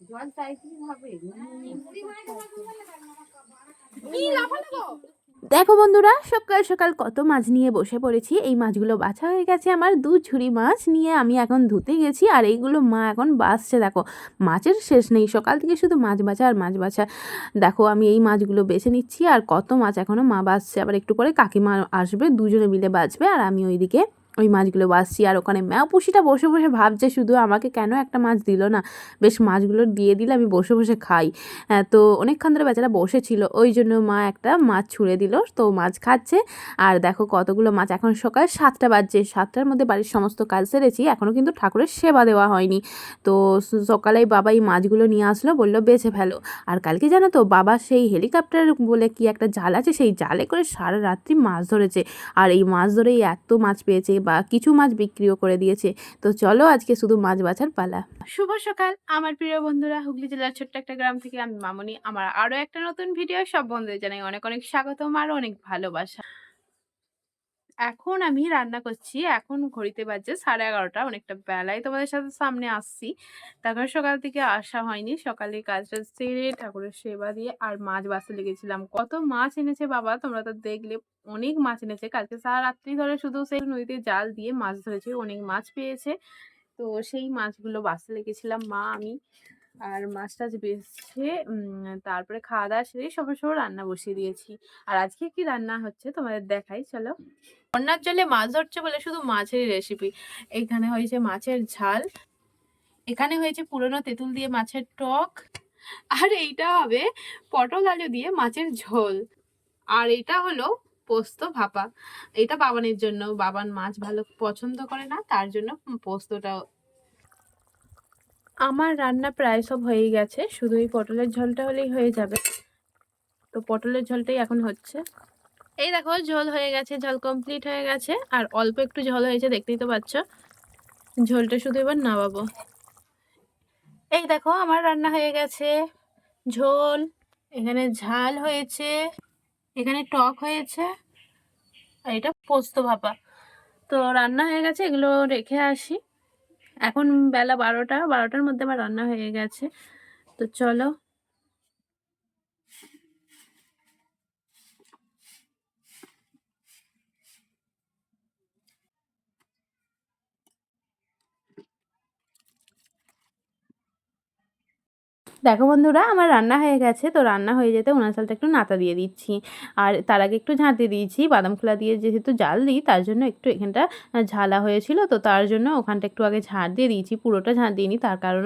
জল চাইছি হবে দেখো বন্ধুরা সকাল সকাল কত মাছ নিয়ে বসে পড়েছি। এই মাছগুলো বাছা হয়ে গেছে আমার দু ঝুড়ি মাছ নিয়ে আমি এখন ধুতে গেছি আর এইগুলো মা এখন বাছছে। দেখো মাছের শেষ নেই সকাল থেকে শুধু মাছ বাছা আর মাছ বাছা। দেখো আমি এই মাছগুলো বেছে নিচ্ছি আর কত মাছ এখনও মা বাছছে। আবার একটু পরে কাকিমা আসবে দুজনে মিলে বাছবে আর আমি ওইদিকে ওই মাছগুলো বাছছি আর ওখানে ম্যাও পুষিটা বসে বসে ভাবছে, শুধু আমাকে কেন একটা মাছ দিল না? বেশ, মাছগুলো দিয়ে দিলে আমি বসে বসে খাই। তো অনেকক্ষণ ধরে বেচারা বসেছিল। ওই জন্য মা একটা মাছ ছুঁড়ে দিল। তো মাছ খাচ্ছে। আর দেখো কতগুলো মাছ। এখন সকাল সাতটা বাজছে। সাতটার মধ্যে বাড়ির সমস্ত কাজ সেরেছি। এখনও কিন্তু ঠাকুরের সেবা দেওয়া হয়নি। তো স- সকালেই বাবা এই মাছগুলো নিয়ে আসলো। বলল, বেছে ফেলো। আর কালকে জানো তো বাবা সেই হেলিকপ্টার বলে কি একটা জাল আছে, সেই জালে করে সারা রাত্রি মাছ ধরেছে। আর এই মাছ ধরেই এত মাছ পেয়েছে। বা কিছু মাছ বিক্রিও করে দিয়েছে। তো চলো আজকে শুধু মাছ বাছার পালা। শুভ সকাল। আমার প্রিয় বন্ধুরা, হুগলি জেলার ছোট্ট একটা গ্রাম থেকে আমি মামনি। আমার আরও একটা নতুন ভিডিও সব বন্ধুদের জানাই অনেক অনেক স্বাগতম আর অনেক ভালোবাসা। এখন আমি রান্না করছি। এখন ঘড়িতে বাজছে সাড়ে এগারোটা, অনেকটা বেলায় তোমাদের সাথে সামনে আসছি। তারপর সকাল থেকে আসা হয়নি। সকালে কাজটা সেরে ঠাকুরের সেবা দিয়ে আর মাছ বাঁচতে লেগেছিলাম। কত মাছ এনেছে বাবা, তোমরা তো দেখলে। অনেক মাছ এনেছে। কালকে সারা রাত্রি ধরে শুধু সেই নদীতে জাল দিয়ে মাছ ধরেছে, অনেক মাছ পেয়েছে। তো সেই মাছগুলো বাঁচতে লেগেছিলাম মা, আমি। আর মাছ টাছ বেছে তারপরে খাওয়া দাওয়া সেরে সবার সবার রান্না বসিয়ে দিয়েছি। আর আজকে কি রান্না হচ্ছে তোমাদের দেখাই, চলো। বন্যার জলে মাছ ধরছে বলে শুধু মাছেরই রেসিপি এখানে হয়েছে মাছের ঝাল, এখানে হয়েছে পুরনো তেঁতুল দিয়ে মাছের টক, আর এইটা হবে পটল আলু দিয়ে মাছের ঝোল। আর এটা হলো পোস্ত ভাপা। এটা বাবানের জন্য, বাবান মাছ ভালো পছন্দ করে না, তার জন্য পোস্তটা আমার রান্না প্রায় সব হয়েই গেছে। শুধু এই পটলের ঝোলটা হলেই হয়ে যাবে। তো পটলের ঝোলটাই এখন হচ্ছে। এই দেখো, ঝোল হয়ে গেছে, ঝোল কমপ্লিট হয়ে গেছে। আর অল্প একটু ঝোল হয়েছে, দেখতেই তো পাচ্ছ। ঝোলটা শুধু এবার নামাবো। এই দেখো, আমার রান্না হয়ে গেছে। ঝোল, এখানে ঝাল হয়েছে, এখানে টক হয়েছে, আর এটা পোস্ত ভাপা। তো রান্না হয়ে গেছে, এগুলো রেখে আসি। এখন বেলা বারোটা বারোটার মধ্যে আবার রান্না হয়ে গেছে। তো চলো দেখো বন্ধুরা, আমার রান্না হয়ে গেছে, তো রান্না হয়ে যেতে উনার চালটা একটু নাতা দিয়ে দিচ্ছি। আর তার আগে একটু ঝাঁট দিয়ে দিয়েছি, বাদাম খোলা দিয়ে যেহেতু জাল দিই, তার জন্য একটু এখানটা ঝালা হয়েছিল, তো তার জন্য ওখানটা একটু আগে ঝাঁট দিয়ে দিয়েছি, পুরোটা ঝাঁট দিইনি, তার কারণ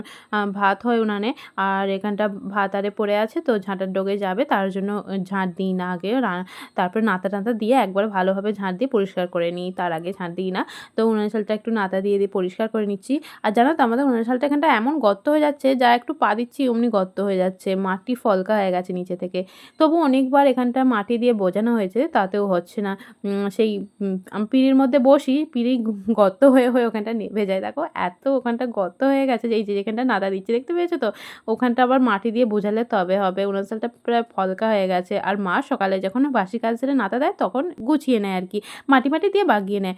ভাত হয় উনানে, আর এখানটা ভাত আরে পড়ে আছে, তো ঝাঁটার ডোগে যাবে, তার জন্য ঝাঁট দিই না আগে তারপরে নাতা টাতা দিয়ে একবার ভালোভাবে ঝাঁট দিয়ে পরিষ্কার করে নিই, তার আগে ঝাঁট দিই না। তো উনার চালটা একটু নাতা দিয়ে দিয়ে পরিষ্কার করে নিচ্ছি। আর জানো তো, আমাদের উনার চালটা এখানটা এমন গর্ত হয়ে যাচ্ছে, যা একটু পা দিচ্ছি অমনি গর্ত হয়ে যাচ্ছে, মাটি ফলকা হয়ে গেছে নিচে থেকে। তবু অনেকবার এখানটা মাটি দিয়ে বোঝানো হয়েছে, তাতেও হচ্ছে না। সেই আমি পিঁড়ির মধ্যে বসি, পিঁড়ি গর্ত হয়ে হয়ে ওখানটা নেভে যায়। দেখো, এত ওখানটা গর্ত হয়ে গেছে যে, এই যে, যেখানটা নাদা দিচ্ছে, দেখতে পেয়েছ তো? ওখানটা আবার মাটি দিয়ে বোঝালে তবে হবে। উনার চালটা প্রায় ফলকা হয়ে গেছে। আর মা সকালে যখন বাসি কাজ সেরে নাতা দেয়, তখন গুছিয়ে নেয় আর কি। মাটি মাটি দিয়ে বাগিয়ে নেয়।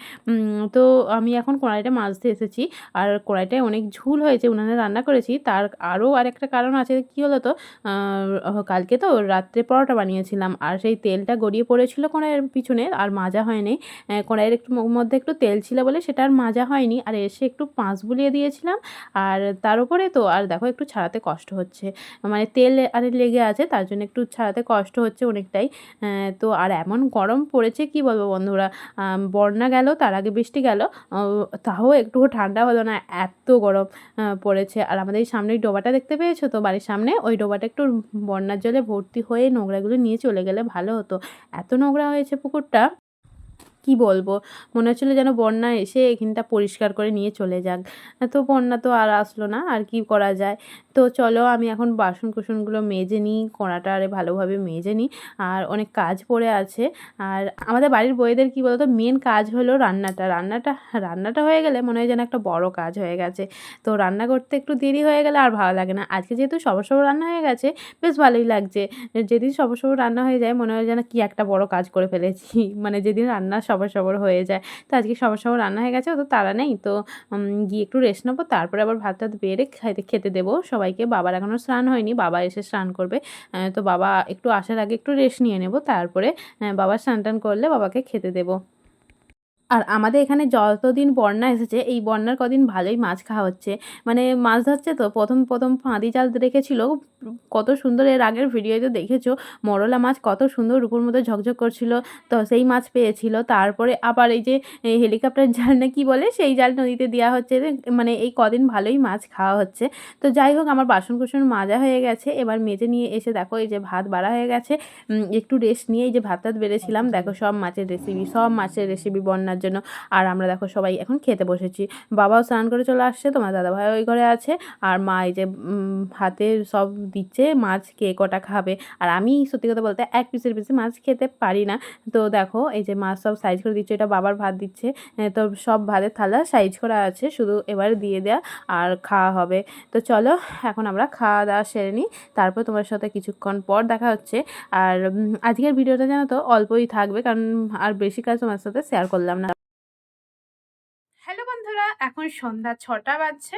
তো আমি এখন কড়াইটা মাজতে এসেছি। আর কড়াইটায় অনেক ঝুল হয়েছে, উনানে রান্না করেছি। তার আরও আরেকটা কারণ আছে কী হলো তো কালকে তো রাত্রে পরোটা বানিয়েছিলাম। আর সেই তেলটা গড়িয়ে পড়েছিল কড়াইয়ের পিছনে, আর মাজা হয়নি। কড়াইয়ের একটু মধ্যে একটু তেল ছিল বলে সেটা আর মাজা হয়নি। আর এসে একটু পাঁচ বুলিয়ে দিয়েছিলাম। আর তার উপরে তো, আর দেখো একটু ছাড়াতে কষ্ট হচ্ছে। মানে তেল আরে লেগে আছে, তার জন্য একটু ছাড়াতে কষ্ট হচ্ছে অনেকটাই। তো আর এমন গরম পড়েছে কি বলব বন্ধুরা? বন্যা গেল, তার আগে বৃষ্টি গেল। তাও একটু ঠান্ডা হলো না, এত গরম পড়েছে। আর আমাদের সামনে ডোবাটা দেখতে পেয়েছ তো? বাড়ির সামনে ওই ডোবাটা একটু বন্যার জলে ভর্তি হয়ে নোংরাগুলো নিয়ে চলে গেলে ভালো হতো। এত নোংরা হয়েছে পুকুরটা। কি বলব? মনে হচ্ছিল যেন বন্যা এসে এখানটা পরিষ্কার করে নিয়ে চলে যাক। তো বন্যা তো আর আসলো না, আর কি করা যায়? তো চলো আমি এখন বাসন কুসনগুলো মেজে নিই, কড়াটা আরে ভালোভাবে মেজে নিই, আর অনেক কাজ পড়ে আছে। আর আমাদের বাড়ির বইদের কি বলতো, মেন কাজ হলো রান্নাটা। রান্নাটা রান্নাটা হয়ে গেলে মনে হয় যেন একটা বড় কাজ হয়ে গেছে। তো রান্না করতে একটু দেরি হয়ে গেলে আর ভালো লাগে না। আজকে যেহেতু সবার সবার রান্না হয়ে গেছে, বেশ ভালোই লাগছে। যেদিন সবার সবার রান্না হয়ে যায়, মনে হয় যেন কি একটা বড় কাজ করে ফেলেছি। মানে যেদিন রান্না সবর সবার হয়ে যায়। তো আজকে সবার সবার রান্না হয়ে গেছে তো তারা নেই। তো গিয়ে একটু রেস্ট নেব, তারপরে আবার ভাত টাত বেড়ে খাইতে খেতে দেবো। সবাইকে, বাবার এখনও স্নান হয়নি, বাবা এসে স্নান করবে। তো বাবা একটু আসার আগে একটু রেস্ট নিয়ে নেব, তারপরে বাবার বাবা স্নান টান করলে বাবাকে খেতে দেবো। আর আমাদের এখানে যতদিন বন্যা এসেছে এই বন্যার কদিন ভালোই মাছ খাওয়া হচ্ছে। মানে মাছ ধরছে তো প্রথম প্রথম ফাঁদি জাল রেখেছিল। কত সুন্দর এর আগের ভিডিওতে দেখেছ? মরলা মাছ কত সুন্দর রূপোর মতো ঝকঝক করছিল। তো সেই মাছ পেয়েছিল। তারপরে আবার এই যে হেলিকপ্টার জাল না কি বলে সেই জাল নদীতে দেওয়া হচ্ছে। মানে এই কদিন ভালোই মাছ খাওয়া হচ্ছে। তো যাই হোক আমার বাসন কুসন মাজা হয়ে গেছে। এবার মেজে নিয়ে এসে দেখো এই যে ভাত বাড়া হয়ে গেছে। একটু রেস্ট নিয়ে এই যে ভাত টাত বেড়েছিলাম দেখো সব মাছের রেসিপি সব মাছের রেসিপি বন্যার জন্য। আর আমরা দেখো সবাই এখন খেতে বসেছি। বাবাও স্নান করে চলে আসছে, তোমার দাদাভাই ওই ঘরে আছে। আর মা এই যে হাতে সব দিচ্ছে মাছ কে কটা খাবে। আর আমি সত্যি কথা বলতে এক পিসের পিসে মাছ খেতে পারি না। তো দেখো এই যে মাছ সব সাইজ করে দিচ্ছে, এটা বাবার ভাত দিচ্ছে। তো সব ভাতের থালা সাইজ করা আছে, শুধু এবার দিয়ে দেওয়া আর খাওয়া হবে। তো চলো, এখন আমরা খাওয়া দাওয়া সেরে নিই। তারপর তোমার সাথে কিছুক্ষণ পর দেখা হচ্ছে। আর আজকের ভিডিওটা জানো তো অল্পই থাকবে, কারণ আর বেশি কাজ তোমার সাথে শেয়ার করলাম না। এখন সন্ধ্যা ছটা বাজছে।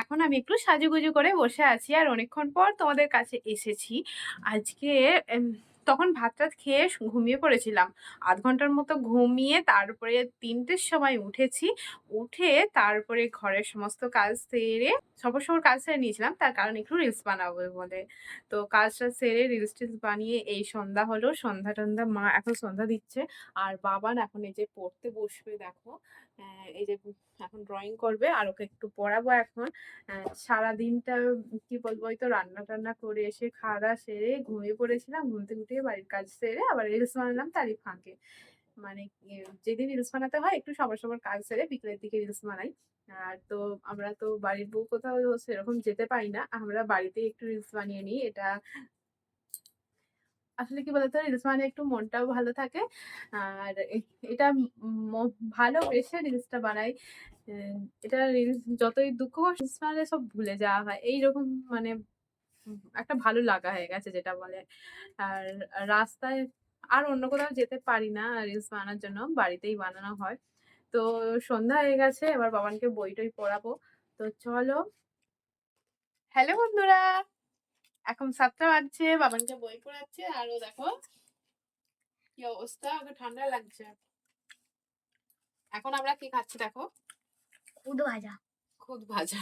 এখন আমি একটু সাজুগুজু করে বসে আছি আর অনেকক্ষণ পর তোমাদের কাছে এসেছি। আজকে তখন ভাত টাত খেয়ে ঘুমিয়ে পড়েছিলাম। আধ ঘণ্টার মতো ঘুমিয়ে তারপরে তিনটের সময় উঠেছি। উঠে তারপরে ঘরের সমস্ত কাজ সেরে সবর সবর কাজ সেরে নিয়েছিলাম। তার কারণ একটু রিলস বানাবো বলে। তো কাজটা সেরে রিলস টিলস বানিয়ে এই সন্ধ্যা হলো। সন্ধ্যা টন্ধ্যা মা এখন সন্ধ্যা দিচ্ছে। আর বাবান এখন এই যে পড়তে বসবে, দেখো। এই যে এখন ড্রয়িং করবে আর ওকে একটু পড়াবো এখন। আহ, সারাদিনটা কি বলব ওই তো রান্না টান্না করে এসে খাওয়া দাওয়া সেরে ঘুমিয়ে পড়েছিলাম ঘুম থেকে উঠে বাড়ির কাজ সেরে আবার রিলস বানালাম তারই ফাঁকে। মানে যেদিন রিলস বানাতে হয় একটু সবার সবার কাজ সেরে বিকেলের দিকে রিলস বানাই। আর তো আমরা তো বাড়ির বউ কোথাও সেরকম যেতে পারি না আমরা বাড়িতেই একটু রিলস বানিয়ে নিই এটা আসলে কি বলতো রিলস বানিয়ে একটু মনটাও ভালো থাকে। আর এটা ম- ভালোবেসে রিলসটা বানাই। এটা রিলস যতই দুঃখ রিলস বানালে সব ভুলে যাওয়া হয়। এইরকম মানে একটা ভালো লাগা হয়ে গেছে যেটা বলে। আর রাস্তায় আর অন্য কোথাও যেতে পারি না রিলস বানানোর জন্য, বাড়িতেই বানানো হয়। তো সন্ধ্যা হয়ে গেছে, এবার বাবানকে বই টই পড়াবো। তো চলো। হ্যালো বন্ধুরা! এখন সাতটা বাজছে বাবানকে বই পড়াচ্ছে আর ও দেখো কি অবস্থা ওকে ঠান্ডা লাগছে। এখন আমরা কি খাচ্ছি দেখো? খুদ ভাজা। খুদ ভাজা।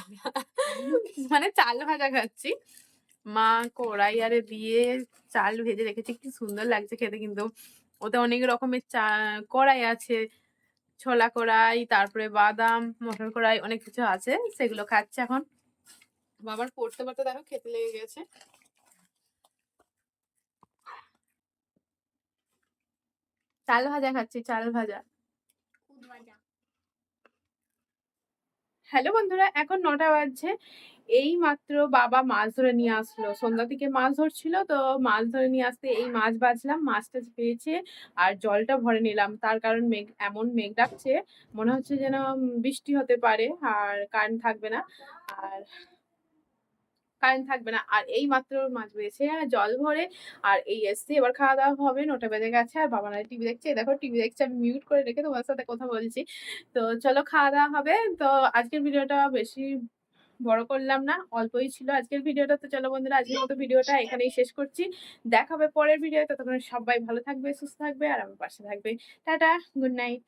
মানে চাল ভাজা খাচ্ছি। মা কড়াই আরে দিয়ে চাল ভেজে রেখেছে কি সুন্দর লাগছে খেতে কিন্তু। ওতে অনেক রকমের চা কড়াই আছে ছোলা কড়াই তারপরে বাদাম মটর কড়াই অনেক কিছু আছে সেগুলো খাচ্ছে এখন। বাবার পড়তে পড়তে দেখো খেতে লেগে গেছে। চাল ভাজা খাচ্ছি চাল ভাজা। হ্যালো বন্ধুরা এখন নটা বাজছে। এই মাত্র বাবা মাছ ধরে নিয়ে আসলো। সন্ধ্যা থেকে মাছ ধরছিল তো মাছ ধরে নিয়ে আসতে এই মাছ বাজলাম মাছটা পেয়েছে আর জলটা ভরে নিলাম। তার কারণ মেঘ এমন মেঘ ডাকছে মনে হচ্ছে যেন বৃষ্টি হতে পারে আর কারেন্ট থাকবে না। আর কারেন্ট থাকবে না। আর এই মাত্র মাছ আর জল ভরে, আর এই এসছে। এবার খাওয়া দাওয়া হবে, নটা বেজে গেছে, আর বাবা নাই টিভি দেখছে। দেখো, টিভি দেখছে, আমি মিউট করে রেখে তোমার সাথে কথা বলছি। তো চলো, খাওয়া দাওয়া হবে। তো আজকের ভিডিওটা বেশি বড় করলাম না, অল্পই ছিল আজকের ভিডিওটা। তো চলো বন্ধুরা, আজকের মতো ভিডিওটা এখানেই শেষ করছি। দেখা হবে পরের ভিডিও ততক্ষণ সবাই ভালো থাকবে, সুস্থ থাকবে, আর আমার পাশে থাকবে। Tata good night